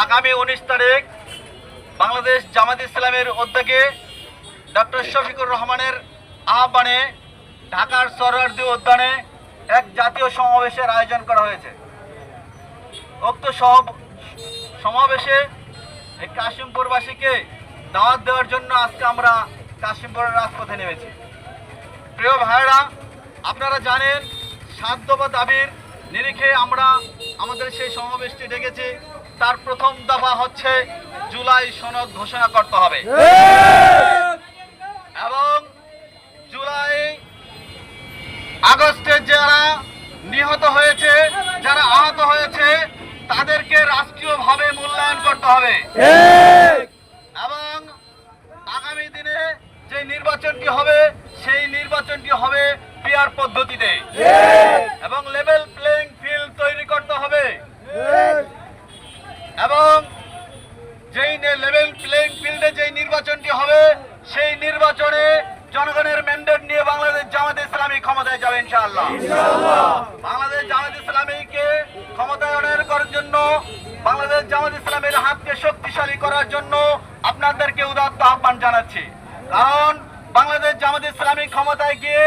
আগামী উনিশ তারিখ বাংলাদেশ জামাত ইসলামের উদ্যোগে ডক্টর শফিকুর রহমানের আহ্বানে ঢাকার সরওয়ার্দী উদ্যানে এক জাতীয় সমাবেশের আয়োজন করা হয়েছে। উক্ত সব সমাবেশে কাশিমপুরবাসীকে দাওয়াত দেওয়ার জন্য আজকে আমরা কাশিমপুরের রাজপথে নেমেছি। প্রিয় ভাইরা আপনারা জানেন সাধ্য বা দাবির নিরিখে আমরা আমাদের সেই সমাবেশটি ডেকেছি। তার প্রথম দফা হচ্ছে জুলাই সনদ ঘোষণা করতে হবে। এবং জুলাই আগস্টে যারা নিহত হয়েছে, যারা আহত হয়েছে, তাদেরকে রাষ্ট্রীয়ভাবে মূল্যায়ন করতে হবে। এবং আগামী দিনে যে নির্বাচনটি হবে, সেই নির্বাচনটি হবে পিয়ার পদ্ধতিতে এবং লেভেল প্লেইং ফিল্ড তৈরি করতে হবে এবং যেই লেভেল প্লেইং ফিল্ডে যেই নির্বাচনটি হবে সেই নির্বাচনে জনগণের ম্যান্ডেট নিয়ে বাংলাদেশ জামাত ইসলামী ক্ষমতায় যাবে ইনশাআল্লাহ। বাংলাদেশ জামাত ইসলামীকে ক্ষমতায়নের করার জন্য বাংলাদেশ জামাত ইসলামের হাতকে শক্তিশালী করার জন্য আপনাদেরকে উদাত্ত আহ্বান জানাচ্ছি। কারণ বাংলাদেশ জামাত ইসলামী ক্ষমতায় গিয়ে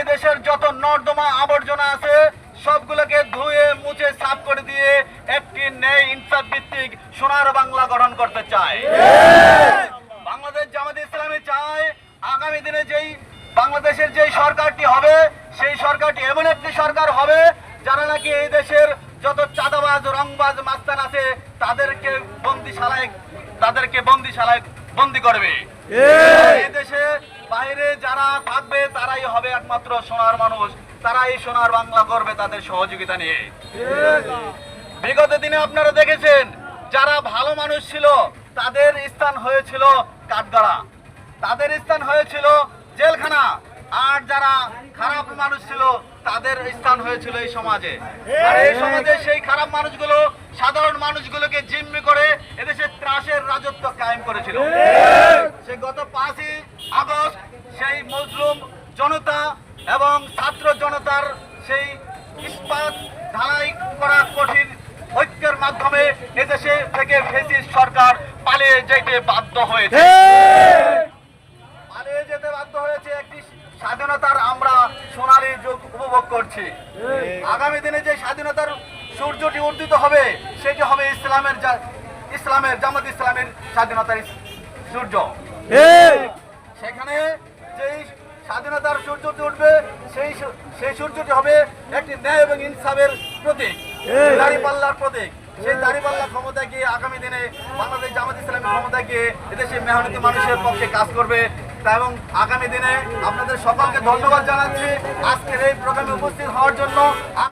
এদেশের যত নর্দমা আবর্জনা আছে সবগুলোকে ধুয়ে মুছে সাফ করে দিয়ে একটি ন্যায় ইনসাফ ভিত্তিক সোনার বাংলা গঠন করতে চায়। বাংলাদেশ জামাত ইসলামী চায় আগামী দিনে যেই বাংলাদেশের যেই সরকারটি হবে সেই সরকারটি এমন একটি সরকার হবে যারা নাকি এই দেশের যত চাঁদাবাজ রংবাজ মাস্তান আছে তাদেরকে বন্দিশালায় তাদেরকে বন্দিশালায় বন্দি করবে। এই! দেশে বাইরে যারা থাকবে তারাই হবে একমাত্র সোনার মানুষ। তারাই সোনার বাংলা করবে তাদের সহযোগিতা নিয়ে। বিগত দিনে আপনারা দেখেছেন, যারা ভালো মানুষ ছিল, তাদের স্থান হয়েছিল কাঠগড়া। তাদের স্থান হয়েছিল জেলখানা। আর যারা খারাপ মানুষ ছিল, তাদের স্থান হয়েছিল এই সমাজে। আর এই সমাজে সেই খারাপ মানুষগুলো, সাধারণ মানুষগুলোকে জিম্মি করে এদেশে ত্রাসের রাজত্ব কায়েম করেছিল। সে গত পাঁচই আগস্ট সেই মজলুম জনতা এবং ছাত্র জনতার সেই ইস্পাত, ঢালাই করা কঠিন ঐক্যের মাধ্যমে এদেশে থেকে ফেসিস্ট সরকার পালিয়ে যেতে বাধ্য হয়েছে। পালিয়ে যেতে বাধ্য হয়েছে একটি স্বাধীনতার আমরা সোনালী যুগ উপভোগ করছি। আগামী দিনে যে স্বাধীনতার সূর্যটি উর্দিত হবে সেটি হবে ইসলামের ইসলামের জামাত ইসলামের স্বাধীনতার সূর্য। সেখানে যেই স্বাধীনতার সূর্যটি উঠবে সেই সেই সূর্যটি হবে একটি ন্যায় এবং ইনসাফের প্রতীক। দাঁড়িপাল্লার প্রতীক। সেই দাঁড়িপাল্লা ক্ষমতা গিয়ে আগামী দিনে বাংলাদেশ জামাত ইসলামের ক্ষমতা গিয়ে এদেশে মেহনতি মানুষের পক্ষে কাজ করবে। এবং আগামী দিনে আপনাদের সকলকে ধন্যবাদ জানাচ্ছি। আজকের এই প্রোগ্রামে উপস্থিত হওয়ার জন্য